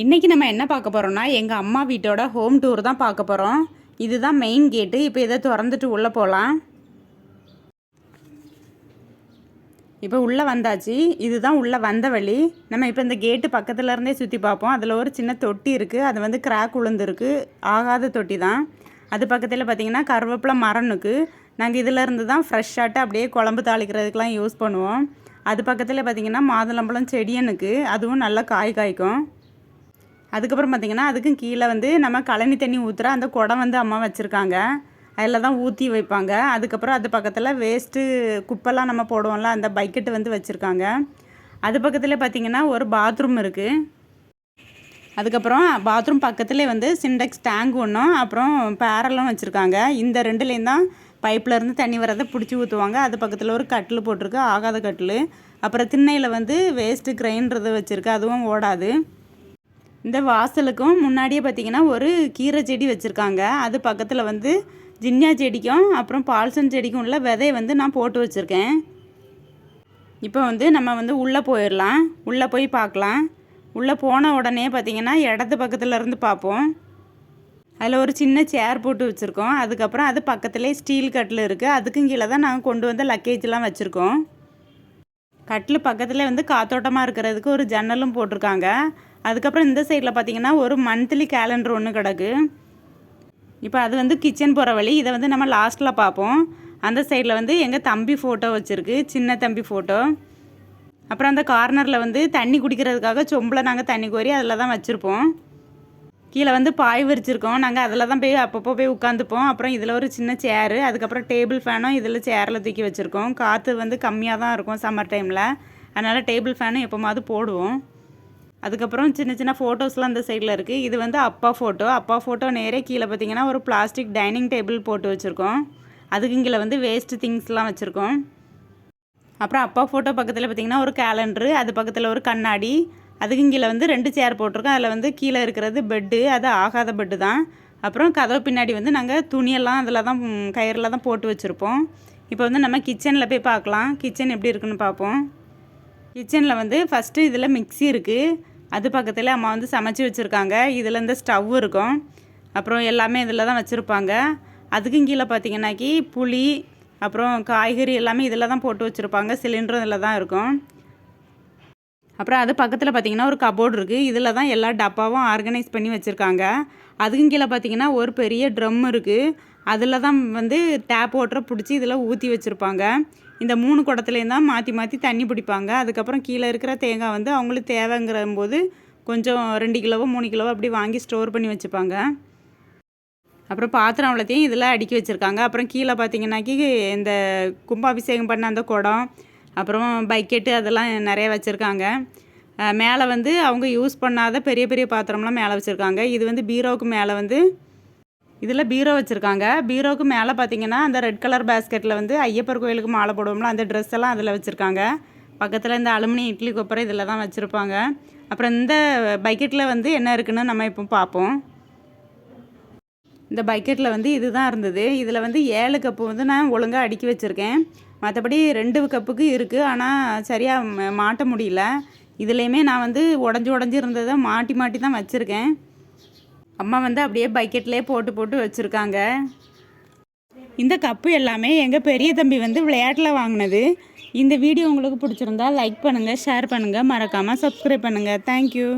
இன்றைக்கி நம்ம என்ன பார்க்க போகிறோம்னா எங்கள் அம்மா வீட்டோட ஹோம் டூர் தான் பார்க்க போகிறோம் இதுதான் மெயின் கேட்டு இப்போ இதை திறந்துட்டு உள்ளே போகலாம் இப்போ உள்ளே வந்தாச்சு. இதுதான் உள்ளே வந்த வழி. நம்ம இப்போ இந்த கேட்டு பக்கத்தில் இருந்தே சுற்றி பார்ப்போம். அதில் ஒரு சின்ன தொட்டி இருக்குது அது வந்து கிராக் உளுந்துருக்கு. ஆகாத தொட்டி தான். அது பக்கத்தில் பார்த்திங்கன்னா கருவேப்பிலை மரம் இருக்குது நாங்கள் இதிலேருந்து தான் ஃப்ரெஷ்ஷாட்டு அப்படியே குழம்பு தாளிக்கிறதுக்கெலாம் யூஸ் பண்ணுவோம். அது பக்கத்தில் பார்த்திங்கன்னா மாதுளம்பழம் செடியனுக்கு அதுவும் நல்லா காய் காய்க்கும். அதுக்கப்புறம் பார்த்திங்கன்னா அதுக்கும் கீழே வந்து நம்ம கழனி தண்ணி ஊற்றுற அந்த குடம் வந்து அம்மா வச்சுருக்காங்க. அதில் தான் ஊற்றி வைப்பாங்க. அதுக்கப்புறம் அது பக்கத்தில் வேஸ்ட்டு குப்பைலாம் நம்ம போடுவோம்ல அந்த பக்கெட்டு வந்து வச்சுருக்காங்க. அது பக்கத்தில் பார்த்திங்கன்னா ஒரு பாத்ரூம் இருக்குது அதுக்கப்புறம் பாத்ரூம் பக்கத்துலேயே வந்து சிண்டெக்ஸ் டேங்க் ஒன்றும் அப்புறம் பேரலும் வச்சுருக்காங்க. இந்த ரெண்டுலேயும் தான் பைப்பில் தண்ணி வரதை பிடிச்சி ஊற்றுவாங்க அது பக்கத்தில் ஒரு கட்டில் போட்டிருக்கு ஆகாத கட்டில். அப்புறம் திண்ணையில் வந்து வேஸ்ட்டு கிரைன்றது வச்சுருக்கு அதுவும் ஓடாது. இந்த வாசலுக்கும் முன்னாடியே பார்த்தீங்கன்னா ஒரு கீரை செடி வச்சுருக்காங்க. அது பக்கத்தில் வந்து ஜின்யா செடிக்கும் அப்புறம் பால்சன் செடிக்கும் உள்ள விதையை வந்து நான் போட்டு வச்சுருக்கேன். இப்போ வந்து நம்ம வந்து உள்ளே போயிடலாம் உள்ளே போய் பார்க்கலாம். உள்ளே போன உடனே பார்த்தீங்கன்னா இடது பக்கத்தில் இருந்து பார்ப்போம். அதில் ஒரு சின்ன சேர் போட்டு வச்சுருக்கோம். அதுக்கப்புறம் அது பக்கத்துலேயே ஸ்டீல் கட்டில் இருக்குது அதுக்கும் கீழே தான் நாங்கள் கொண்டு வந்த லக்கேஜ்லாம் வச்சுருக்கோம். கட்டில் பக்கத்தில் வந்து காத்தோட்டமாக இருக்கிறதுக்கு ஒரு ஜன்னலும் போட்டிருக்காங்க. அதுக்கப்புறம் இந்த சைடில் பார்த்தீங்கன்னா ஒரு மந்த்லி கேலண்டர் ஒன்று கிடக்கு. இப்போ அது வந்து கிச்சன் போகிற வழி. இதை வந்து நம்ம லாஸ்ட்டில் பார்ப்போம் அந்த சைடில் வந்து எங்கள் தம்பி ஃபோட்டோ வச்சுருக்கு. சின்ன தம்பி ஃபோட்டோ அப்புறம் அந்த கார்னரில் வந்து தண்ணி குடிக்கிறதுக்காக சொம்பில் நாங்கள் தண்ணி கோரி அதில் தான் வச்சுருப்போம். கீழே வந்து பாய் விரிச்சிருக்கோம். நாங்கள் அதில் தான் போய் அப்பப்போ போய் உட்காந்துப்போம். அப்புறம் இதில் ஒரு சின்ன சேரு அதுக்கப்புறம் டேபிள் ஃபேனும் இதில் சேரில் தூக்கி வச்சுருக்கோம். காற்று வந்து கம்மியாக தான் இருக்கும் சம்மர் டைமில் அதனால் டேபிள் ஃபேனும் எப்போமாவது போடுவோம். அதுக்கப்புறம் சின்ன சின்ன ஃபோட்டோஸ்லாம் அந்த சைடில் இருக்குது இது வந்து அப்பா ஃபோட்டோ அப்பா ஃபோட்டோ நேரே கீழே பார்த்தீங்கன்னா ஒரு பிளாஸ்டிக் டைனிங் டேபிள் போட்டு வச்சுருக்கோம். அதுக்கு கீழே வந்து வேஸ்ட்டு திங்ஸ்லாம் வச்சுருக்கோம். அப்புறம் அப்பா ஃபோட்டோ பக்கத்தில் பார்த்திங்கன்னா ஒரு கேலண்டரு அது பக்கத்தில் ஒரு கண்ணாடி. அதுக்கு கீழே வந்து ரெண்டு சேர் போட்டிருக்கோம். அதில் வந்து கீழே இருக்கிறது பெட்டு அது ஆகாத பெட்டு தான். அப்புறம் கதவு பின்னாடி வந்து நாங்கள் துணியெல்லாம் அதில் தான் கயிறில் தான் போட்டு வச்சுருப்போம். இப்போ வந்து நம்ம கிச்சனில் போய் பார்க்கலாம். கிச்சன் எப்படி இருக்குன்னு பார்ப்போம். கிச்சனில் வந்து ஃபஸ்ட்டு இதில் மிக்ஸி இருக்குது அது பக்கத்தில் அம்மா வந்து சமைச்சி வச்சுருக்காங்க. இதில் இந்த ஸ்டவ் இருக்கும். அப்புறம் எல்லாமே இதில் தான் வச்சுருப்பாங்க. அதுக்கும் கீழே பார்த்தீங்கன்னாக்கி புளி அப்புறம் காய்கறி எல்லாமே இதில் தான் போட்டு வச்சுருப்பாங்க. சிலிண்டரும் இதில் தான் இருக்கும். அப்புறம் அது பக்கத்தில் பார்த்தீங்கன்னா ஒரு கபோர்டு இருக்குது இதில் தான் எல்லா டப்பாவும் ஆர்கனைஸ் பண்ணி வச்சுருக்காங்க. அதுக்கும் கீழே பார்த்தீங்கன்னா ஒரு பெரிய ட்ரம் இருக்குது அதில் தான் வந்து டேப் ஓட்டரை பிடிச்சி இதில் ஊற்றி வச்சுருப்பாங்க. இந்த மூணு குடத்துலேயும் தான் மாற்றி மாற்றி தண்ணி பிடிப்பாங்க. அதுக்கப்புறம் கீழே இருக்கிற தேங்காய் வந்து அவங்களுக்கு தேவைங்கிற போது கொஞ்சம் ரெண்டு கிலோவோ மூணு கிலோவோ அப்படி வாங்கி ஸ்டோர் பண்ணி வச்சுப்பாங்க. அப்புறம் பாத்திரம் அவ்வளோத்தையும் இதில் அடுக்கி வச்சுருக்காங்க. அப்புறம் கீழே பார்த்தீங்கன்னாக்கி இந்த கும்பாபிஷேகம் பண்ண அந்த குடம் அப்புறம் பக்கெட்டு அதெல்லாம் நிறைய வச்சுருக்காங்க. மேலே வந்து அவங்க யூஸ் பண்ணாத பெரிய பெரிய பாத்திரம்லாம் மேலே வச்சுருக்காங்க. இது வந்து பீரோவுக்கு மேலே வந்து இதில் பீரோ வச்சுருக்காங்க. பீரோவுக்கு மேலே பார்த்தீங்கன்னா அந்த ரெட் கலர் பேஸ்கெட்டில் வந்து ஐயப்பர் கோயிலுக்கு மாலை போடுவோம்ல அந்த ட்ரெஸ் எல்லாம் அதில் வச்சுருக்காங்க. பக்கத்தில் இந்த அலுமினி இட்லி கொப்பரை இதில் தான் வச்சுருப்பாங்க. அப்புறம் இந்த பக்கெட்டில் வந்து என்ன இருக்குன்னு நம்ம இப்போ பார்ப்போம். இந்த பக்கெட்டில் வந்து இது தான் இருந்தது. இதில் வந்து ஏழு கப்பு வந்து நான் ஒழுங்காக அடுக்கி வச்சுருக்கேன். மற்றபடி ரெண்டு கப்புக்கு இருக்குது ஆனால் சரியாக மாட்ட முடியல. இதுலேயுமே நான் வந்து உடஞ்சி உடஞ்சி இருந்ததை மாட்டி மாட்டி தான் வச்சுருக்கேன். அம்மா வந்து அப்படியே பக்கெட்லேயே போட்டு போட்டு வச்சுருக்காங்க. இந்த கப்பு எல்லாமே எங்கள் பெரிய தம்பி வந்து விளையாட்டில் வாங்கினது. இந்த வீடியோ உங்களுக்கு பிடிச்சிருந்தா லைக் பண்ணுங்கள் ஷேர் பண்ணுங்கள் மறக்காமல் சப்ஸ்கிரைப் பண்ணுங்கள் தேங்க்யூ